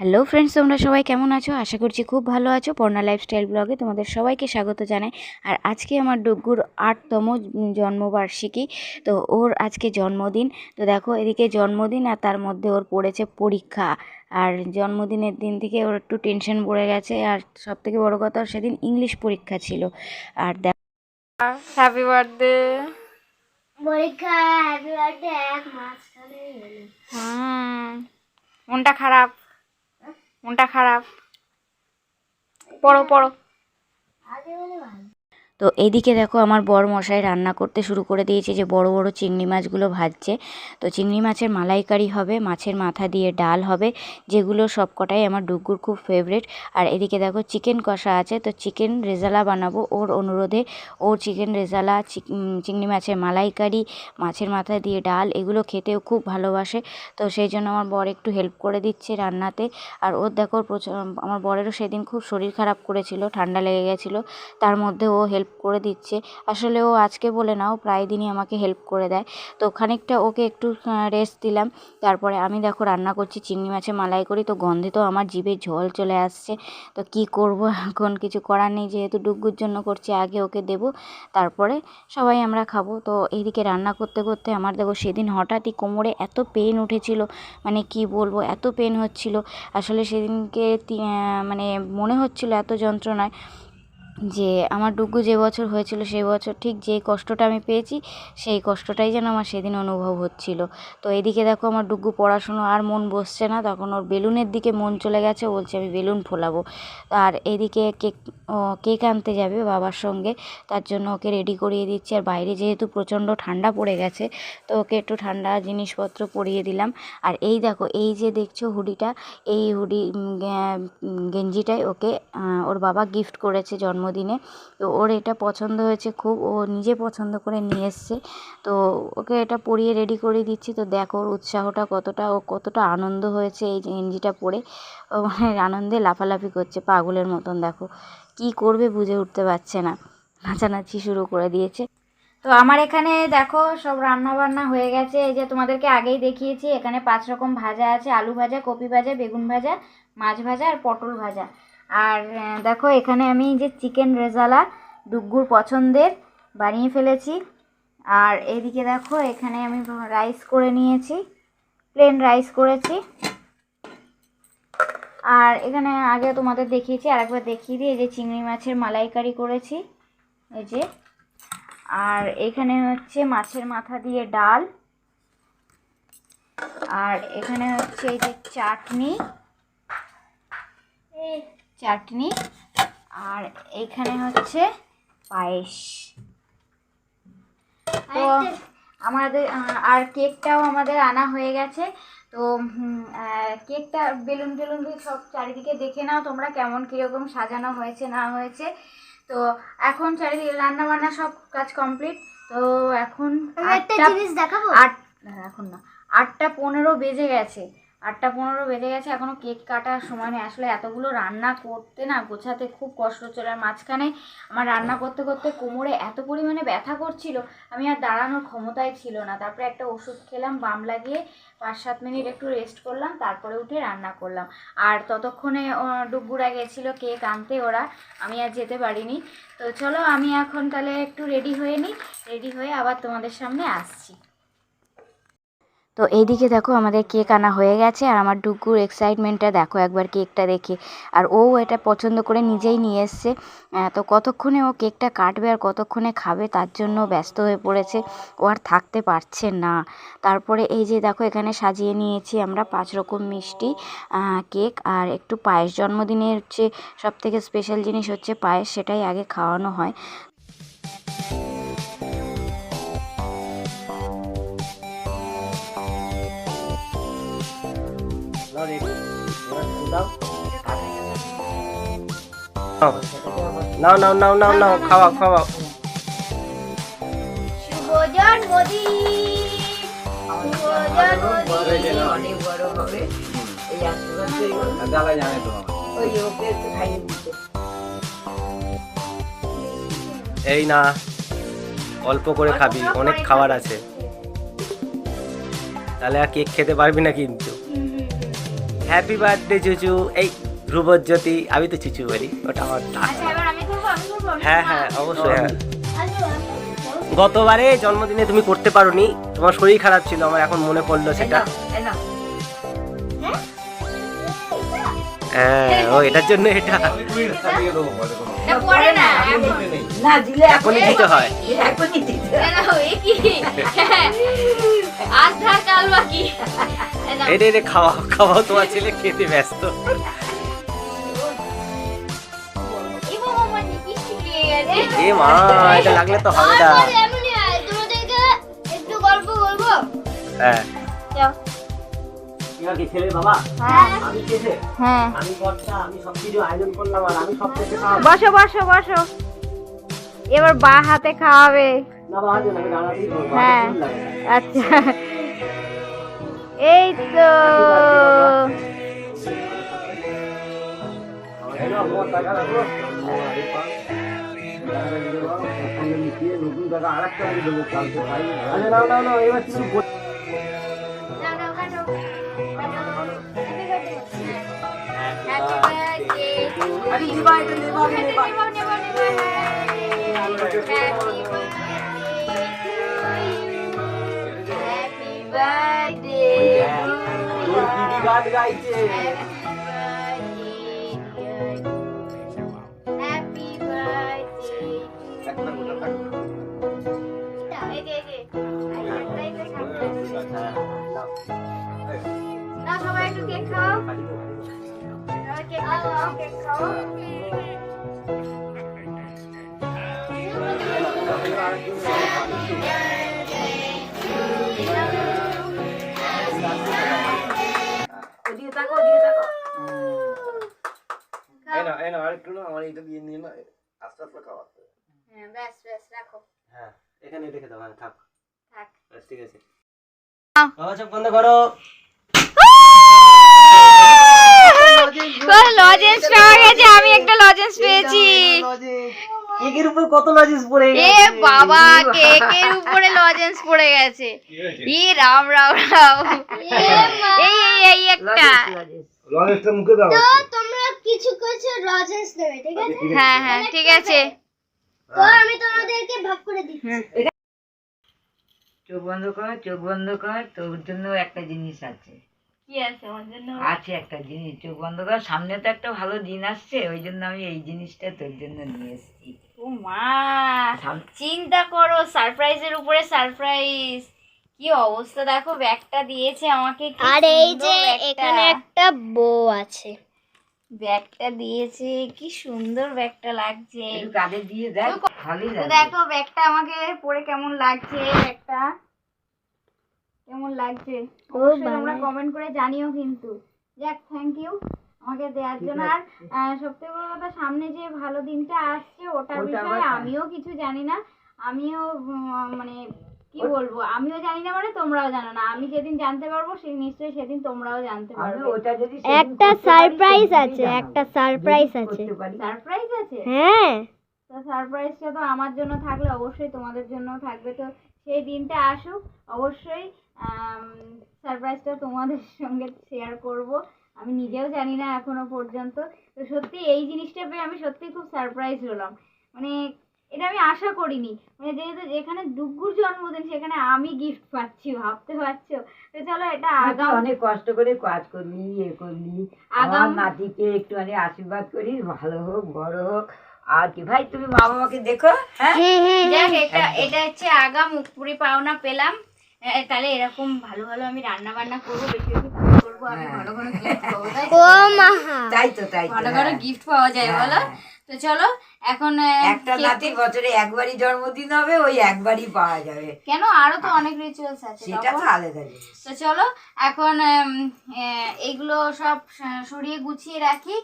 Hello friends তোমরা সবাই কেমন আছো? আশা করছি খুব ভালো আছো। পর্ণা লাইফস্টাইল ব্লগে তোমাদের সবাইকে স্বাগত জানাই। আর আজকে আমার ডুগ্গুর আটতম জন্মবার্ষিকী তো ওর আজকে জন্মদিন। তো দেখো এদিকে জন্মদিন আর তার মধ্যে ওর পড়েছে পরীক্ষা। আর জন্মদিনের দিন থেকে ওর একটু টেনশন পড়ে গেছে। আর সব থেকে বড়ো কথা ওর সেদিন ইংলিশ পরীক্ষা ছিল। আর দেখো হ্যাপি বার্থডে পরীক্ষা হ্যাপি বার্থডে এক মাস হুম মনটা খারাপ। মনটা খারাপ। পড়ো পড়ো। তো এদিকে দেখো আমার বর মশাই রান্না করতে শুরু করে দিয়েছে যে বড় বড় চিংড়ি মাছগুলো ভাজছে। তো চিংড়ি মাছের মালাইকারি হবে, মাছের মাথা দিয়ে ডাল হবে, যেগুলো সব কটাই আমার ডুগ্গুর খুব ফেভারিট আর এদিকে দেখো চিকেন কষা আছে, তো চিকেন রেজালা বানাবো ওর অনুরোধে। ওর চিকেন রেজালা চিংড়ি মাছের মালাইকারি, মাছের মাথা দিয়ে ডাল, এগুলো খেতেও খুব ভালোবাসে। তো সেই জন্য আমার বর একটু হেল্প করে দিচ্ছে রান্নাতে। আর ওর দেখো আমার বরেরও সেদিন খুব শরীর খারাপ করেছিল, ঠান্ডা লেগে গেছিল, তার মধ্যে ও হেল্প করে দিচ্ছে। আসলে ও আজকে বলে না, ও প্রায় দিনই আমাকে হেল্প করে দেয়। তো খানিকটা ওকে একটু রেস্ট দিলাম। তারপরে আমি দেখো রান্না করছি, চিংড়ি মাছের মালাই করি। তো গন্ধে তো আমার জিভে ঝোল চলে আসছে। তো কি করব এখন? কিছু করার নেই, যেহেতু ডুগ্গুর জন্য করছি, আগে ওকে দেব। তারপরে সবাই আমরা খাব। তো এইদিকে রান্না করতে করতে আমার দেখো সেদিন হঠাৎই কোমরে এত পেন উঠেছিল। মানে কি বলব, এত পেন হচ্ছিল। আসলে সেদিনকে মানে মনে হচ্ছিল এত যন্ত্রণায়। যে আমার ডুগ্গু যে বছর হয়েছিল সেই বছর ঠিক যে কষ্টটা আমি পেয়েছি, সেই কষ্টটাই যেন আমার সেদিন অনুভব হচ্ছিল। তো এদিকে দেখো আমার ডুগ্গু পড়াশুনো আর মন বসছে না, তখন ওর বেলুনের দিকে মন চলে গেছে বলছে আমি বেলুন ফোলাবো। আর এদিকে কেক কেক আনতে যাবে বাবার সঙ্গে, তার জন্য ওকে রেডি করিয়ে দিচ্ছি। আর বাইরে যেহেতু প্রচণ্ড ঠান্ডা পড়ে গেছে, তো ওকে একটু ঠান্ডা জিনিসপত্র পরিয়ে দিলাম। আর এই দেখো, এই যে দেখছ হুডিটা, এই হুডি গেঞ্জিটাই ওকে ওর বাবা গিফট করেছে জন্মদিনে। তো ওর এটা পছন্দ হয়েছে খুব, ও নিজে পছন্দ করে নিয়ে এসছে। তো ওকে এটা পরিয়ে রেডি করে দিচ্ছি। তো দেখো ওর উৎসাহটা কতটা, ও কতটা আনন্দ হয়েছে এই গেঞ্জিটা পরে ও মানে আনন্দে লাফালাফি করছে পাগলের মতন, দেখো। কি করবে বুঝে উঠতে পারছে না। নাচানাচি শুরু করে দিয়েছে। তো আমার এখানে দেখো সব রান্না বান্না হয়ে গেছে। এই যে তোমাদেরকে আগেই দেখিয়েছি, এখানে পাঁচ রকম ভাজা আছে। আলু ভাজা, কপি ভাজা, বেগুন ভাজা, মাছ ভাজা আর পটল ভাজা। আর দেখো, এখানে আমি যে চিকেন রেজালা ডুগ্গুর পছন্দের বানিয়ে ফেলেছি। আর এদিকে দেখো, এখানে আমি রাইস করে নিয়েছি, প্লেন রাইস করেছি। আর এখানে আগে তোমাদের দেখিয়েছি আর একবার দেখিয়ে দিই, এই যে চিংড়ি মাছের মালাইকারি করেছি, এই যে। আর এখানে হচ্ছে মাছের মাথা দিয়ে ডাল। আর এখানে হচ্ছে এই যে চাটনি। চাটনি আর এখানে হচ্ছে পায়েস। তো আমাদের আর কেকটাও আমাদের আনা হয়ে গেছে। তো কেকটা বেলুন টেলুন দিয়ে সব চারিদিকে দেখে নাও তোমরা কেমন কীরকম সাজানো হয়েছে না হয়েছে। তো এখন চারিদিকে রান্না বান্না সব কাজ কমপ্লিট। তো এখন একটা আটটা- জিনিস দেখাবো? আট এখন না। আটটা পনেরো বেজে গেছে। আটটা পনেরো বেজে গেছে এখনও কেক কাটার সময় নেই। আসলে এতগুলো রান্না করতে না গোছাতে খুব কষ্ট হচ্ছিল। আর মাঝখানে আমার রান্না করতে করতে কোমরে এত পরিমাণে ব্যথা করছিল, আমি আর দাঁড়ানোর ক্ষমতাই ছিল না। তারপরে একটা ওষুধ খেলাম, বাম লাগিয়ে পাঁচ সাত মিনিট একটু রেস্ট করলাম, তারপরে উঠে রান্না করলাম। আর ততক্ষণে ডুবুরা গেছিল কেক আনতে ওরা, আমি আর যেতে পারিনি। তো চলো, আমি এখন তাহলে একটু রেডি হয়ে নিই। রেডি হয়ে আবার তোমাদের সামনে আসছি। তো এইদিকে দেখো আমাদের কেক আনা হয়ে গেছে, আর আমার ডুগুর এক্সাইটমেন্টটা দেখো একবার কেকটা দেখে। আর ও এটা পছন্দ করে নিজেই নিয়ে এসছে। তো কতক্ষণে ও কেকটা কাটবে আর কতক্ষণে খাবে তার জন্য ব্যস্ত হয়ে পড়েছে। ও আর থাকতে পারছে না। তারপরে এই যে দেখো এখানে সাজিয়ে নিয়েছি আমরা পাঁচ রকম মিষ্টি কেক। আর একটু পায়েস জন্মদিনের হচ্ছে সব থেকে স্পেশাল জিনিস হচ্ছে পায়েস, সেটাই আগে খাওয়ানো হয়। নাও নাও নাও নাও নাও খাওয়া খাওয়া অনেক বড় হবে এই আশীর্বাদ দাদা জানে তো ওই ওকে একটু খাইয়ে দিতে এই না অল্প করে খাবি অনেক খাবার আছে। তাহলে আর কেক খেতে পারবি না কিন্তু। Happy birthday Juju. এই ধ্রুবজ্যোতি আমি তো চুচু বলি ওটা আমার। আচ্ছা এবার আমি করব? আমি করব? আমি হ্যাঁ হ্যাঁ অবশ্যই হ্যাঁ। গতবারে জন্মদিনে তুমি করতে পারোনি তোমার শরীর খারাপ ছিল আমার এখন মনে পড়ল সেটা। এই হ্যাঁ? ও এটার জন্য এটা। এটা পরে না এখন। না দিলে এখনই দিতে হয়। দিতে হয়। এটা এটা খাওয়া তোমার ছেলে খেতে ব্যস্ত। এ মা এটা লাগলে তো হবে না। আমার এমনই হয় তোমাদেরকে একটু গল্প বলব? হ্যাঁ। কি ছেলে বাবা? হ্যাঁ। আমি খেতে হ্যাঁ। আমি কর্তা আমি সব আয়োজন করলাম আর আমি সব খেতে বসো বসো বসো। এবার বা হাতে খাওয়াবে। হ্যাঁ। আমার চুল লাগে না। আচ্ছা এই তো এই নাও, তোমার টাকা রাখো। আরে নাও, নাও, নাও, এবার তুমি আরে নেবা, এটা নেবা, আমি নেবা। তোর দিদি গান হ্যাঁ, নাও। সবাই একটু কেক খাও কেক খাও কেক খাও ওদিকে তাকো, ওদিকে তাকো। এই নাও, আরেকটু নাও, আমার এইটা দিয়ে নিয়ে নাও। আস্তে আস্তে খাওয়া। হ্যাঁ ব্যাস ব্যাস রাখো হ্যাঁ, এখানে রেখে দাও, হ্যাঁ, থাক। থাক। ব্যাস, ঠিক আছে। বাবা, চোখ বন্ধ করো। লজেন্স পাওয়া গেছে আমি একটা লজেন্স পেয়েছি। কেকের উপর কত লজিস পড়ে এ বাবা কেকের উপরে লজেন্স পড়ে গেছে? ই রাম রাম রাম। এই এই এই একটা। Lozenges, lozenges. তো তোমরা কিছু কিছু লজেন্স দেবে ঠিক আছে। হ্যাঁ হ্যাঁ ঠিক আছে। তো আমি তোমাদেরকে ভাগ করে দিচ্ছি। চোখ বন্ধ কর চোখ বন্ধ কর তোর জন্য একটা জিনিস আছে। কি আছে আমার জন্য? আছে একটা জিনিস চোখ বন্ধ কর। সামনে তো একটা ভালো দিন আসছে ওই জন্য আমি এই জিনিসটা তোর জন্য নিয়ে এসেছি। ও মা চিন্তা করো সারপ্রাইজের উপরে সারপ্রাইজ। কি অবস্থা দেখো ব্যাগটা দিয়েছে আমাকে কি আর এই যে। এখানে একটা বউ আছে। ব্যাগটা দিয়েছে কি সুন্দর ব্যাগটা লাগছে। একটু কাঁধে দিয়ে দেখ ভালোই তো দেখো ব্যাগটা আমাকে পরে কেমন লাগছে ব্যাগটা? কেমন লাগছে? অবশ্যই তোমরা কমেন্ট করে জানিও কিন্তু। যাক থ্যাংক ইউ আমাকে দেওয়ার জন্য। আর সত্যি বড় কথা সামনে যে ভালো দিনটা আসছে ওটার বিষয়ে আমিও কিছু জানি না। আমিও মানে কি বলব? আমিও জানি না মানে তোমরাও জানো না। আমি যেদিন জানতে পারব সেই নিশ্চয়ই সেদিন তোমরাও জানতে পারবে। ওটা যদি একটা সারপ্রাইজ আছে একটা সারপ্রাইজ আছে। সারপ্রাইজ আছে? হ্যাঁ। তো সারপ্রাইজটা তো আমার জন্য থাকলে অবশ্যই তোমাদের জন্য থাকবে। তো সেই দিনটা আসুক অবশ্যই সারপ্রাইজটা তোমাদের সঙ্গে শেয়ার করব। আমি নিজেও জানি না এখনও পর্যন্ত। তো সত্যি এই জিনিসটা পেয়ে আমি সত্যি খুব সারপ্রাইজ হলাম। মানে এটা আমি আশা করিনি। মানে যেহেতু যেখানে ডুগ্গুর জন্মদিন সেখানে আমি গিফট পাচ্ছি ভাবতে পারছ? তো চলো এটা আগাম অনেক কষ্ট করে কাজ করলি এ করলি। আমার আগাম- নাতিকে একটুখানি আশীর্বাদ করি ভালো হোক বড় হোক। আর কি ভাই তুমি মা বাবাকে দেখো হ্যাঁ? যাক এটা এটা হচ্ছে আগাম মুখপুরি পাওনা পেলাম। তাহলে এরকম ভালো ভালো আমি রান্না বান্না করব বেশি বেশি করব আমি ঘন ঘন গিফট পাবো তাই তো? তাই ঘন হ্যাঁ। গিফট পাওয়া যায় হ্যাঁ, বলো? হ্যাঁ। তো চলো এখন একটা নাতির বছরে একবারই জন্মদিন হবে ওই একবারই পাওয়া যাবে। কেন? আরও তো অনেক রিচুয়ালস আছে সেটা তো আলাদা জিনিস। তো চলো এখন এইগুলো সব সরিয়ে গুছিয়ে রাখি।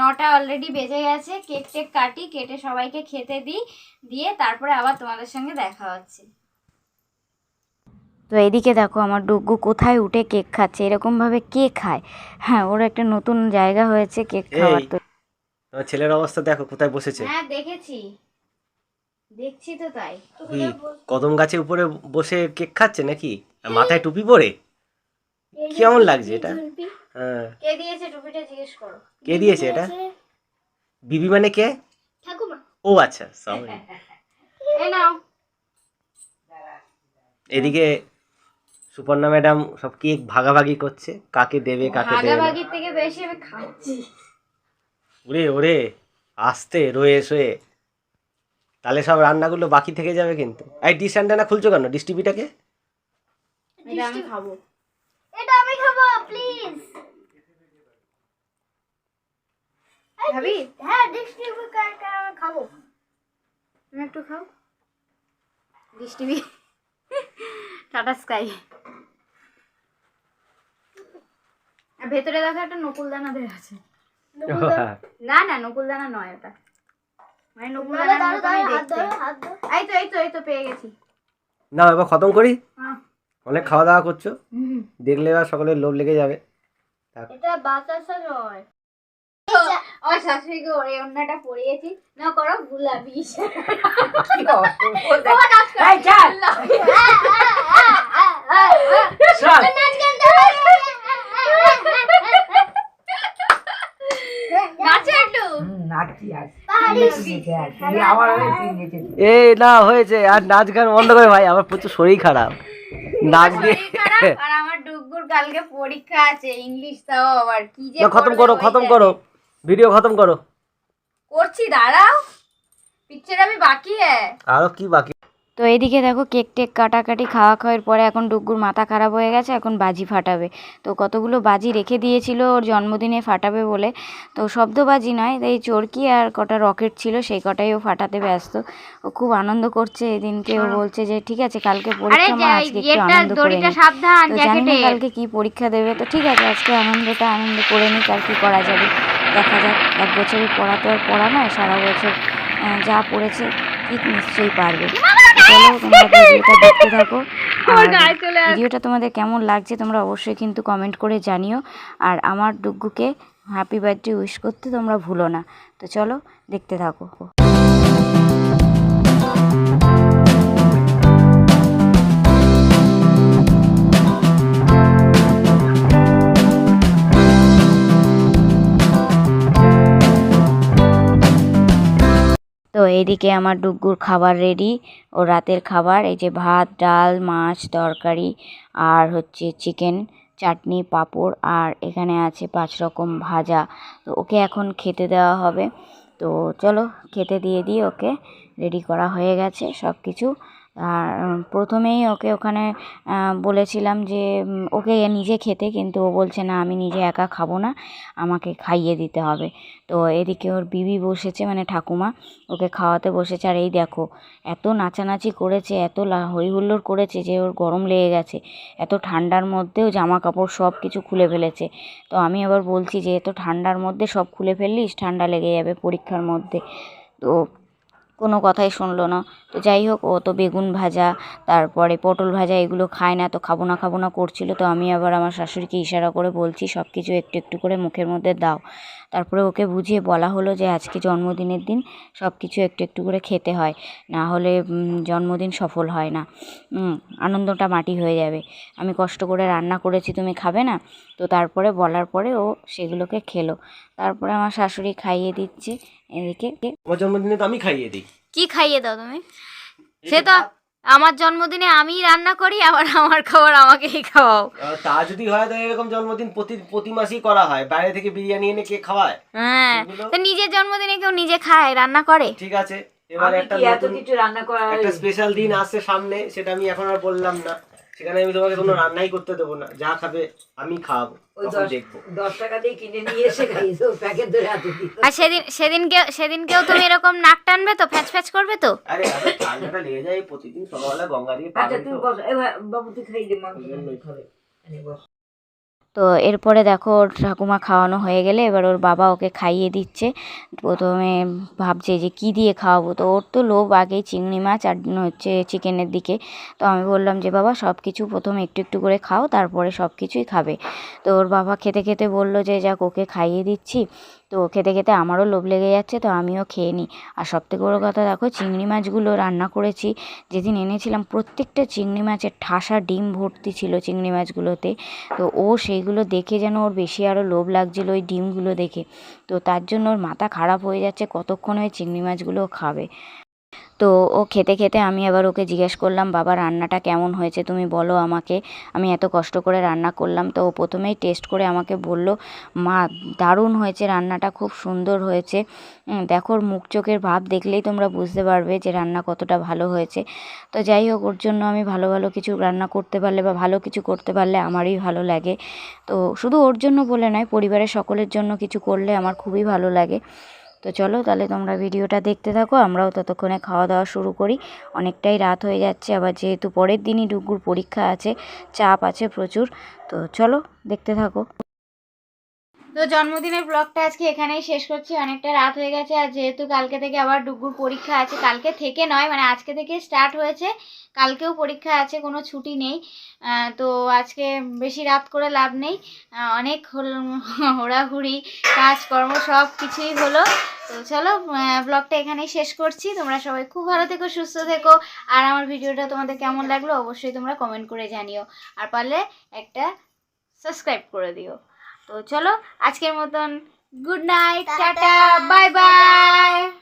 নটা অলরেডি বেজে গেছে কেক টেক কাটি কেটে সবাইকে খেতে দিই দিয়ে তারপরে আবার তোমাদের সঙ্গে দেখা হচ্ছে। তো এদিকে দেখো আমার ডুগ্গু কোথায় উঠে কেক খাচ্ছে এরকম ভাবে কে খায়? হ্যাঁ ওর একটা নতুন জায়গা হয়েছে কেক খাওয়ার তো তোমার ছেলের অবস্থা দেখো কোথায় বসেছে? হ্যাঁ দেখেছি। দেখছি তো তাই। কদম গাছের উপরে বসে কেক খাচ্ছে নাকি? মাথায় টুপি পরে? কেমন লাগছে এটা? হ্যাঁ। কে দিয়েছে টুপিটা জিজ্ঞেস করো। কে দিয়েছে এটা? বিবি মানে কে? ঠাকুমা। ও আচ্ছা সরি এই নাও। এদিকে সুপর্ণা ম্যাডাম সব কেক ভাগাভাগি করছে। কাকে দেবে কাকে দেবে না। ভাগাভাগির থেকে বেশি আমি খাচ্ছি। ওরে ওরে আসতে রয়ে শোয়ে তাহলে সব রান্নাগুলো বাকি থেকে যাবে কিন্তু। এই ডিশ অ্যান্টেনা খুলছো কেন? ডিশ টিভিটাকে? এটা আমি খাব। এটা আমি খাব প্লিজ খাবি হ্যাঁ ডিস্ট্রিবিউট কার কার আমি খাব? তুমি একটু খাও। Dish TV. Tata sky. আর ভেতরে দেখো একটা নকুলদানা দেওয়া আছে। না না নকুল দানা নয় ওটা। মানে হাত ধরো এই তো এই তো এই তো পেয়ে গেছি। না এবার খতম করি? হ্যাঁ। অনেক খাওয়া দাওয়া করছ? হুম। দেখলে এবার সকলের লোভ লেগে যাবে। এটা বাতাসা নয়। আমার শাশুড়িকে ওরে অন্যটা পরিয়েছি। না করো গুলাবি। শোন, নাচো একটু না হয়েছে। আর নাচ গান বন্ধ করে ভাই আমার প্রচুর শরীর খারাপ। নাচ দিয়ে আর আমার ডুগুর কালকে পরীক্ষা আছে ইংলিশ তাও আবার কি যে খতম করো খতম করো। ভিডিও খতম করো। করছি দাঁড়াও। পিকচার আমি বাকি হ্যাঁ আরও কি বাকি তো এদিকে দেখো কেক টেক কাটাকাটি খাওয়া খাওয়ার পরে এখন ডুগ্গুর মাথা খারাপ হয়ে গেছে এখন বাজি ফাটাবে। তো কতগুলো বাজি রেখে দিয়েছিল ওর জন্মদিনে ফাটাবে বলে। তো শব্দ বাজি নয় এই চরকি আর কটা রকেট ছিল সেই কটাই ও ফাটাতে ব্যস্ত। ও খুব আনন্দ করছে এদিনকে ও বলছে যে ঠিক আছে কালকে পরীক্ষা মা আজকে একটু আনন্দ করে নিই তো জানি না কালকে কি পরীক্ষা দেবে। তো ঠিক আছে আজকে আনন্দটা আনন্দ করে নিই কাল কি করা যাবে। দেখা যাক এক বছরের পড়া তো আর পড়া নয় সারা বছর যা পড়েছে ঠিক নিশ্চয়ই পারবে। চলো তোমরা ভিডিওটা দেখতে থাকো। আর ভিডিওটা তোমাদের কেমন লাগছে তোমরা অবশ্যই কিন্তু কমেন্ট করে জানিও। আর আমার ডুগ্গুকে হ্যাপি বার্থডে উইশ করতে তোমরা ভুলো না। তো চলো দেখতে থাকো। তো এইদিকে আমার ডুগ্গুর খাবার রেডি ও রাতের খাবার, এই যে ভাত, ডাল, মাছ, তরকারি আর হচ্ছে চিকেন চাটনি, পাঁপড় আর এখানে আছে পাঁচ রকম ভাজা। তো ওকে এখন খেতে দেওয়া হবে। তো চলো খেতে দিয়ে দিই ওকে। রেডি করা হয়ে গেছে সব কিছু আর প্রথমেই ওকে ওখানে বলেছিলাম যে ওকে নিজে খেতে কিন্তু ও বলছে, না, আমি নিজে একা খাব না, আমাকে খাইয়ে দিতে হবে। তো এদিকে ওর বিবি বসেছে মানে ঠাকুমা, ওকে খাওয়াতে বসেছে। আর এই দেখো, এত নাচানাচি করেছে, এত হই হুল্লোড় করেছে যে ওর গরম লেগে গেছে। এত ঠান্ডার মধ্যেও জামা কাপড় সব কিছু খুলে ফেলেছে। তো আমি আবার বলছি যে, এত ঠান্ডার মধ্যে সব খুলে ফেললিস, ঠান্ডা লেগে যাবে পরীক্ষার মধ্যে। তো কোনো কথাই শুনলো না। তো যাই হোক, ও তো বেগুন ভাজা, তারপরে পটল ভাজা এগুলো খায় না, তো খাব না খাব না করছিল। তো আমি আবার আমার শাশুড়িকে ইশারা করে বলছি সব কিছু একটু একটু করে মুখের মধ্যে দাও। তারপরে ওকে বুঝিয়ে বলা হলো যে আজকে জন্মদিনের দিন সব কিছু একটু একটু করে খেতে হয়। না হলে জন্মদিন সফল হয় না। আনন্দটা মাটি হয়ে যাবে। আমি কষ্ট করে রান্না করেছি তুমি খাবে না? তো তারপরে বলার পরে ও সেগুলোকে খেলো। তারপরে আমার শাশুড়ি খাইয়ে দিচ্ছে এদিকে আমার জন্মদিনে তো আমি খাইয়ে দিই। কি খাইয়ে দাও তুমি? সে তো আমার জন্মদিনে আমি রান্না করি আবার আমার খাবার আমাকেই খাওয়াও। তা যদি হয় তো এরকম জন্মদিন প্রতি প্রতি মাসেই করা হয়। বাইরে থেকে বিরিয়ানি এনে কে খাওয়ায়? হ্যাঁ। তো নিজের জন্মদিনে কেউ নিজে খায় রান্না করে। ঠিক আছে এবার একটা নতুন রান্না করা একটা স্পেশাল দিন আসছে সামনে সেটা আমি এখন আর বললাম না। সেখানে আমি তোমাকে কোনো রান্নাই করতে দেবো না। যা খাবে আমি খাওয়াবো আর সেদিন সেদিনকে সেদিনকেও তুমি এরকম নাক টানবে তো ফ্যাচ ফ্যাচ করবে তো? আরে আরে ঠান্ডাটা লেগে যায় প্রতিদিন সকালবেলা গঙ্গা দিয়ে আচ্ছা তুই বস। বাবু তুই খাই দে মাংস। খাবে। আরে বস। তো এরপরে দেখো ওর ঠাকুমা খাওয়ানো হয়ে গেলে এবার ওর বাবা ওকে খাইয়ে দিচ্ছে। প্রথমে ভাবছে যে কি দিয়ে খাওয়াবো? তো ওর তো লোভ আগেই চিংড়ি মাছ আর হচ্ছে চিকেনের দিকে। তো আমি বললাম যে, বাবা সব কিছু প্রথমে একটু একটু করে খাও, তারপরে সব কিছুই খাবে। তো ওর বাবা খেতে খেতে বলল যে, যাক, ওকে খাইয়ে দিচ্ছি। তো খেতে খেতে আমারও লোভ লেগে যাচ্ছে, তো আমিও খেয়ে নিই। আর সবথেকে বড়ো কথা দেখো, চিংড়ি মাছগুলো রান্না করেছি। যেদিন এনেছিলাম, প্রত্যেকটা চিংড়ি মাছের ঠাসা ডিম ভর্তি ছিল চিংড়ি মাছগুলোতে। তো ও সেইগুলো দেখে যেন ওর বেশি আরও লোভ লাগছিল ওই ডিমগুলো দেখে। তো তার জন্য ওর মাথা খারাপ হয়ে যাচ্ছে, কতক্ষণ ওই চিংড়ি মাছগুলো খাবে। তো ও খেতে খেতে আমি আবার ওকে জিজ্ঞেস করলাম, বাবা, রান্নাটা কেমন হয়েছে? তুমি বলো আমাকে। আমি এত কষ্ট করে রান্না করলাম, তো ও প্রথমেই টেস্ট করে আমাকে বলল, মা, দারুণ হয়েছে রান্নাটা, খুব সুন্দর হয়েছে। দেখো মুখ চোখের ভাব দেখলেই তোমরা বুঝতে পারবে যে রান্না কতটা ভালো হয়েছে। তো যাই হোক, ওর জন্য আমি ভালো ভালো কিছু রান্না করতে পারলে বা ভালো কিছু করতে পারলে আমারই ভালো লাগে। তো শুধু ওর জন্য বলে নয়, পরিবারের সকলের জন্য কিছু করলে আমার খুবই ভালো লাগে। তো চলো তাহলে তোমরা ভিডিওটা দেখতে থাকো, আমরাও ততক্ষণে খাওয়া দাওয়া শুরু করি। অনেকটাই রাত হয়ে যাচ্ছে, আবার যেহেতু পরের দিনই ডুগুর পরীক্ষা আছে, চাপ আছে প্রচুর, তো চলো দেখতে থাকো। তো জন্মদিনের ব্লগটা আজকে এখানেই শেষ করছি। অনেকটা রাত হয়ে গেছে আর যেহেতু কালকে থেকে আবার ডুগুর পরীক্ষা আছে, কালকে থেকে নয় মানে আজকে থেকে স্টার্ট হয়েছে। কালকেও পরীক্ষা আছে, কোনো ছুটি নেই। তো আজকে বেশি রাত করে লাভ নেই। অনেক হোড়াহুড়ি, কাজকর্ম সব কিছুই হলো। তো চলো ব্লগটা এখানেই শেষ করছি। তোমরা সবাই খুব ভালো থেকো, সুস্থ থেকো। আর আমার ভিডিওটা তোমাদের কেমন লাগল অবশ্যই তোমরা কমেন্ট করে জানিও। আর পারলে একটা সাবস্ক্রাইব করে দিও। তো চলো আজকের মতন good night tata bye bye